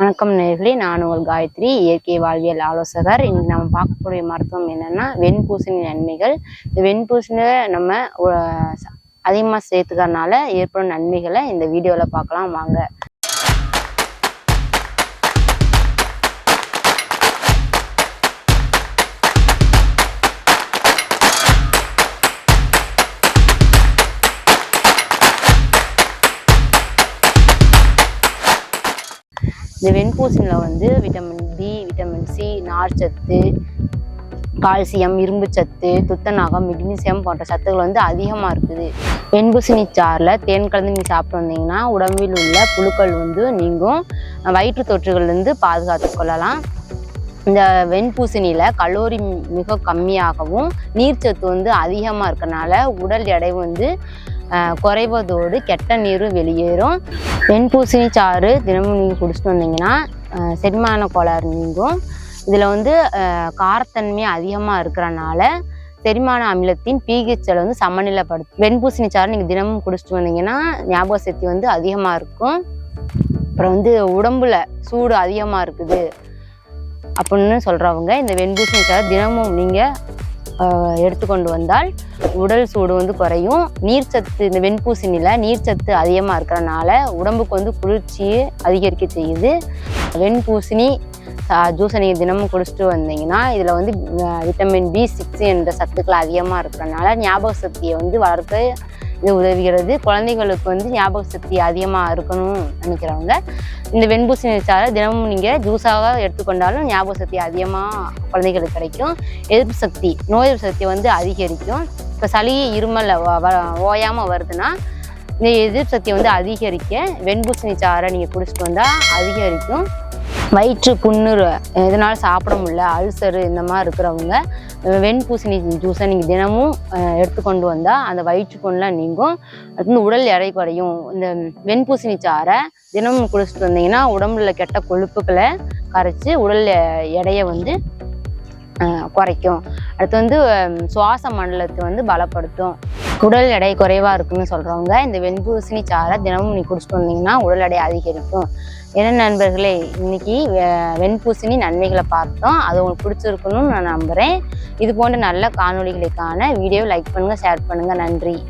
வணக்கம் நேர்களே. நான் உங்கள் காயத்ரி இயற்கை வாழ்வியல் ஆலோசகர். இன்னைக்கு நம்ம பார்க்கக்கூடிய மருத்துவம் என்னன்னா வெண்பூசணி நன்மைகள். இந்த வெண்பூசணியை நம்ம அதிகமாக சேர்த்துக்கறனால ஏற்படும் நன்மைகளை இந்த வீடியோவில் பார்க்கலாம். வாங்க. இந்த வெண்பூசணியில் வந்து விட்டமின் டி விட்டமின் சி நார்ச்சத்து கால்சியம் இரும்பு சத்து துத்தநாகம் மெக்னீசியம் போன்ற சத்துக்கள் வந்து அதிகமாக இருக்குது. வெண்பூசணி சாறில் தேன் கலந்து நீங்கள் சாப்பிட்டு வந்தீங்கன்னா உடம்பில் உள்ள புழுக்கள் வந்து நீங்கும். வயிற்று தொற்றுகள்லேருந்து பாதுகாத்து கொள்ளலாம். இந்த வெண்பூசணியில் கலோரி மிக கம்மியாகவும் நீர்ச்சத்து வந்து அதிகமாக இருக்கனால உடல் எடை வந்து குறைவதோடு கெட்ட நீரும் வெளியேறும். வெண்பூசணி சாறு தினமும் நீங்கள் குடிச்சிட்டு வந்தீங்கன்னா செரிமான கோளாறு நீங்கும். இதில் வந்து காரத்தன்மை அதிகமாக இருக்கிறனால செரிமான அமிலத்தின் pH வந்து சமநிலைப்படுத்தும். வெண்பூசணி சாறு நீங்கள் தினமும் குடிச்சிட்டு வந்தீங்கன்னா ஞாபக சக்தி வந்து அதிகமாக இருக்கும். அப்புறம் வந்து உடம்புல சூடு அதிகமாக இருக்குது. அப்படின்னு சொல்கிறவங்க இந்த வெண்பூசணி சாறு தினமும் நீங்கள் எடுத்துக்கொண்டு வந்தால் உடல் சூடு வந்து குறையும். நீர்ச்சத்து இந்த வெண்பூசணியில் நீர்ச்சத்து அதிகமாக இருக்கிறனால உடம்புக்கு வந்து குளிர்ச்சியை அதிகரிக்க செய்யுது. வெண்பூசணி ஜூஸை நீங்கள் தினமும் குடிச்சிட்டு வந்தீங்கன்னா இதில் வந்து விட்டமின் பி சிக்ஸ் என்ற சத்துக்கள் அதிகமாக இருக்கிறனால ஞாபக சக்தியை வந்து வளர்க்க இது உதவுகிறது. குழந்தைகளுக்கு வந்து ஞாபக சக்தி அதிகமாக இருக்கணும்னு நினைக்கிறவங்க இந்த வெண்பூசணி சாறை தினமும் நீங்கள் ஜூஸாக எடுத்துக்கொண்டாலும் ஞாபக சக்தி அதிகமாக குழந்தைகளுக்கு கிடைக்கும். எதிர்ப்பு சக்தி நோய் எதிர்ப்பு சக்தி வந்து அதிகரிக்கும். இப்போ சளி இருமல் ஓயாமல் வருதுன்னா இந்த எதிர்ப்பு சக்தி வந்து அதிகரிக்க வெண்பூசணி சாறை நீங்கள் குடிச்சிட்டு வந்தால் அதிகரிக்கும். வயிற்று புண்ணு எதனால சாப்பிட முடியல அல்சரு இந்த மாதிரி இருக்கிறவங்க வெண்பூசணி ஜூஸை நீங்கள் தினமும் எடுத்துக்கொண்டு வந்தால் அந்த வயிற்று புண்ணெலாம் நீங்கும். அது வந்து உடல் எடை குறையும். இந்த வெண்பூசணி சாறை தினமும் குடிச்சிட்டு வந்தீங்கன்னா உடம்புல கெட்ட கொழுப்புகளை கரைச்சி உடல் எ- எடையை வந்து குறைக்கும். அடுத்து வந்து சுவாச மண்டலத்தை வந்து பலப்படுத்தும். உடல் எடை குறைவாக இருக்குன்னு சொல்கிறவங்க இந்த வெண்பூசணி சாறை தினமும் நீ குடிச்சிட்டு வந்தீங்கன்னா உடல் எடை அதிகரிக்கும். என்ன நண்பர்களே இன்னைக்கு வெ- வெண்பூசணி நன்மைகளை பார்த்தோம். அது உங்களுக்கு பிடிச்சிருக்கணும்னு நான் நம்புகிறேன் இது போன்ற நல்ல காணொளிகளுக்கான வீடியோ லைக் பண்ணுங்கள் ஷேர் பண்ணுங்கள் நன்றி.